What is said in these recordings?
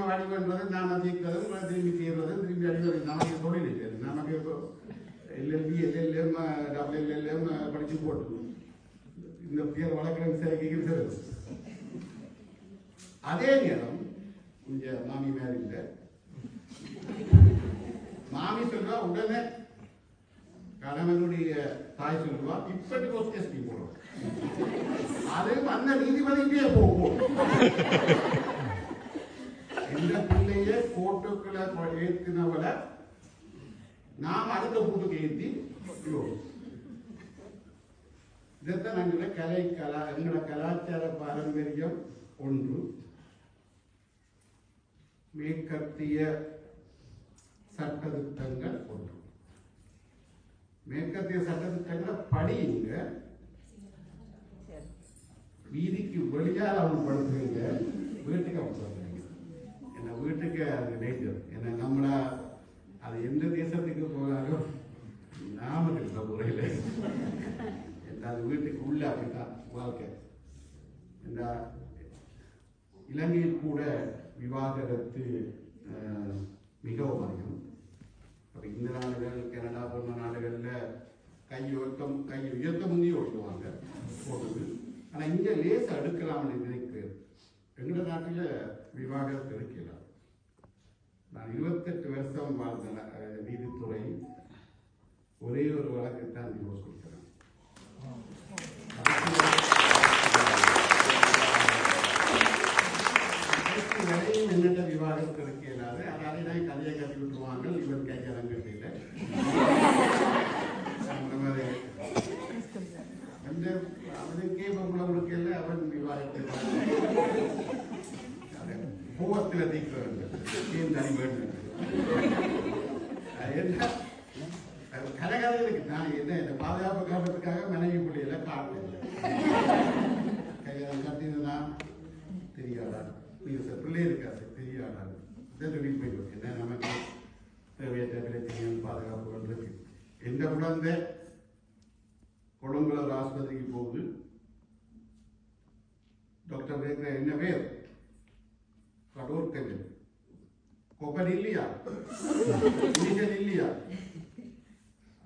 திரும்ப அடி பண்ணுறது நாம தீர்க்கிறதும் திரும்பி தீர்றதும் திரும்பி அடிக்கிறது நமக்கு தொழில் இல்லை நமக்கு இப்போ எல்எல்பி எல்எல்எம் டபுள் எல்எல்எம் படிச்சு போட்டு இந்த பேர் வழக்கிற சரி சரி. அதே நேரம் இங்க மாமி மேல இல்லை. மாமி சொல்றா உடனே கணவனுடைய தாய் சொல்லுவா இப்படி ஒரு கேஸ் நீ அது அந்த நீதிபதிக்கே போகும். இந்த பிள்ளைய கோட்டுக்களை ஏத்தினவள நாம் அடுத்த கூட்டுக்கு ஏத்தி. இதைத்தான் நாங்கள் கலை கலா எங்களோட கலாச்சார பாரம்பரியம் ஒன்று. மேற்கத்திய சட்டத்திட்டங்கள் ஒன்று. மேற்கத்திய சட்டத்திட்டங்களை படியுங்க வீதிக்கு வெளியால் அமல்படுத்துவீங்க வீட்டுக்கு இந்த இலங்கையில் கூட விவாகரத்து மிகவும் அதிகம். அப்போ இந்த நாடுகள் கனடா போன்ற நாடுகள்ல கை உயர்த்தம் கை உயர்த்த முந்தைய ஒழிக்குவாங்க போட்டது ஆனா இங்கே லேச அடுக்கலாம்னு நினைக்கு எங்க நாட்டுல விவாகரத்து எடுக்கலாம் நான் இருபத்தெட்டு வருஷம் வாழ்ந்த என்னென்ன விவாகரத்து இயலாது அதாவது நான் கதையை கட்டி விட்டுருவாங்க இவர் கேட்கலாம் கேட்டீங்க அந்த மாதிரி அந்த அவனுக்கே அவன் ஏன் தனி வேண்டும் என்ன? அது நான் என்ன இந்த பாதுகாப்பு காரணத்துக்காக மனைவி பிள்ளையில காட்டல இதை சொல்லி போயிடும் என்ன நமக்கு தேவையற்ற பிரச்சனைகள் பாதுகாப்புகள் இருக்கு எந்த குழந்தை கொழும்புல ஆஸ்பத்திரிக்கு போகுது டாக்டர் கேட்கிற என்ன பேர் கடூர் கஞ்சன் கொப்பன் இல்லையா இனிஷன் இல்லையா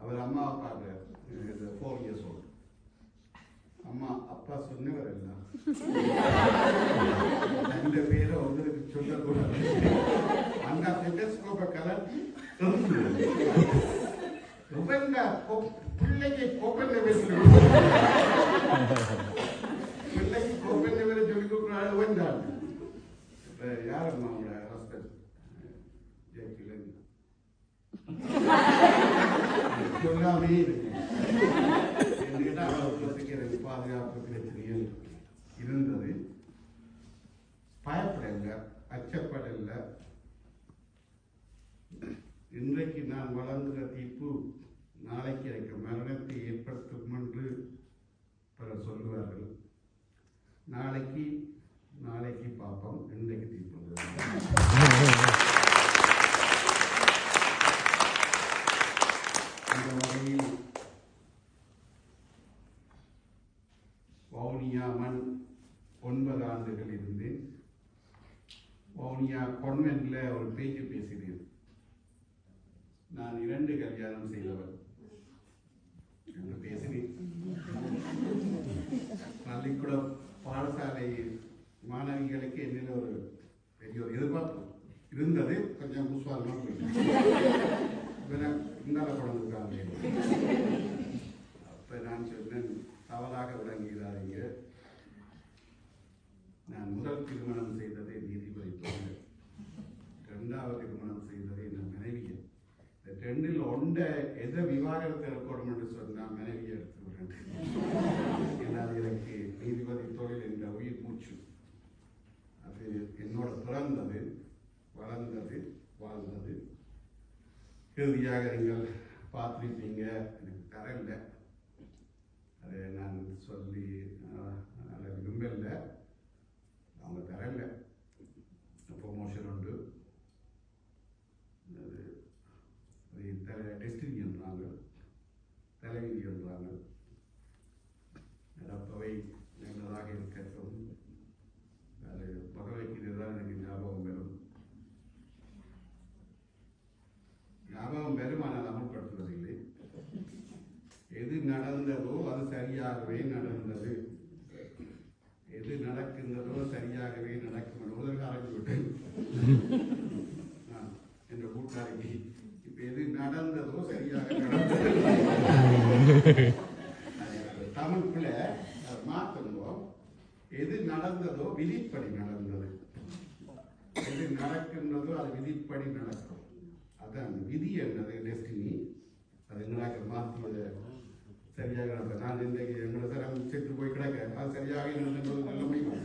அவர் அம்மா பார்க்குறாரு ஃபோர் இயர்ஸ் ஓல்டு அம்மா அப்பா சொன்னவர் எல்லாம் ரெண்டு பேரை வந்து பிள்ளைக்கு கோப்பன் பேசுகிறோம் பிள்ளைக்கு கோப்பன் பேரை சொல்லாமே என்கிட்ட அவர்களுக்கு எனக்கு பாதுகாப்பு பிரச்சனைகள் இருந்தது பயப்படல நான் வழங்குகிற தீர்ப்பு நாளைக்கு எனக்கு மரணத்தை ஏற்படுத்தும் என்று பலர் சொல்லுவார்கள். நாளைக்கு நாளைக்கு பார்ப்போம். இன்றைக்கு தீர்ப்பு இந்த வகையில் வவுனியா மண் ஒன்பது ஆண்டுகள் இருந்து வவுனியா கொன்வென்ட்ல ஒரு பேச்சு பேசினேன். நான் இரண்டு கல்யாணம் செய்தவர் என்று பேசினேன் பள்ளிக்கூட பாடசாலை மாணவிகளுக்கு என்னில் ஒரு பெரிய ஒரு எதிர்பார்ப்பு. இருந்தது கொஞ்சம் புஸ்வாரமாக போயிட்டு இந்தால குழந்தைக்காங்க ரெண்டில் ஒன்றை எதை விவாகரத்து எடுக்கணும் என்று சொன்னால் மனைவி எடுத்து விடுறேன். அது எனக்கு நீதிபதி தொழில் என்ற உயிர் மூச்சு. அது என்னோட பிறந்தது வளர்ந்தது வாழ்ந்தது. இறுதியாக நீங்கள் பார்த்துருப்பீங்க. எனக்கு தரல அதை நான் சொல்லி ஆஹ், அதை அவங்க தரல ப்ரொமோஷன் உண்டு. இறங்கியுள்ளார்கள் நடப்பவை நல்லதாக இருக்கட்டும். அது பகவைக்கிறதுதான் எனக்கு ஞாபகம் வரும். ஞாபகம் வரும் ஆனால் அமல்படுத்துவதில்லை. எது நடந்ததோ அது சரியாகவே நடந்தது. எது நடக்கின்றதோ சரியாகவே நடக்கும். என்பதற்கு ஆரம்பிவிட்டேன் என்ற கூட்டாளிக்கு அது தமிழ் பிள்ளை அதை மாத்தணும் எது நடந்ததோ விதிப்படி நடந்தது. எது நடக்கின்றதோ அது விதிப்படி நடக்கும். அதான் விதி என்னது டெஸ்டினி? அது எங்களாக மாற்றியது சரியாக நடந்தது. நான் இன்றைக்கு எங்களை தரம் செத்து போய் கிடக்க அது சரியாக நடந்தது சொல்ல முடியுமா?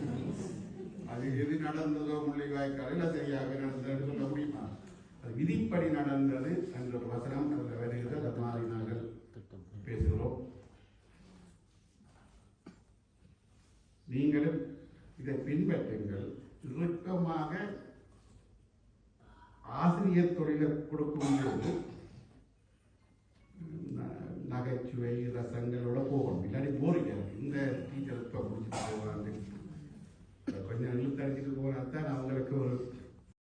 அது எது நடந்ததோ முள்ளிவாய்க்காலில் சரியாக நடந்ததுன்னு சொல்ல முடியுமா? விதிப்படி நடந்தது என்ற ஒரு வசனம் அதில் வருகிறது அதை நாங்கள் பேசுகிறோம். நீங்களும் இதை பின்பற்றுங்கள். இறுக்கமாக ஆசிரியர் தொழிலை கொடுக்கும் நகைச்சுவை ரசங்களோட போகணும். இல்லாட்டி போரிக்காது இந்த டீச்சர் இப்போ முடிச்சுட்டு போவாங்க. கொஞ்சம் இழுத்தடிச்சிட்டு போனால் தான் அவங்களுக்கு ஒரு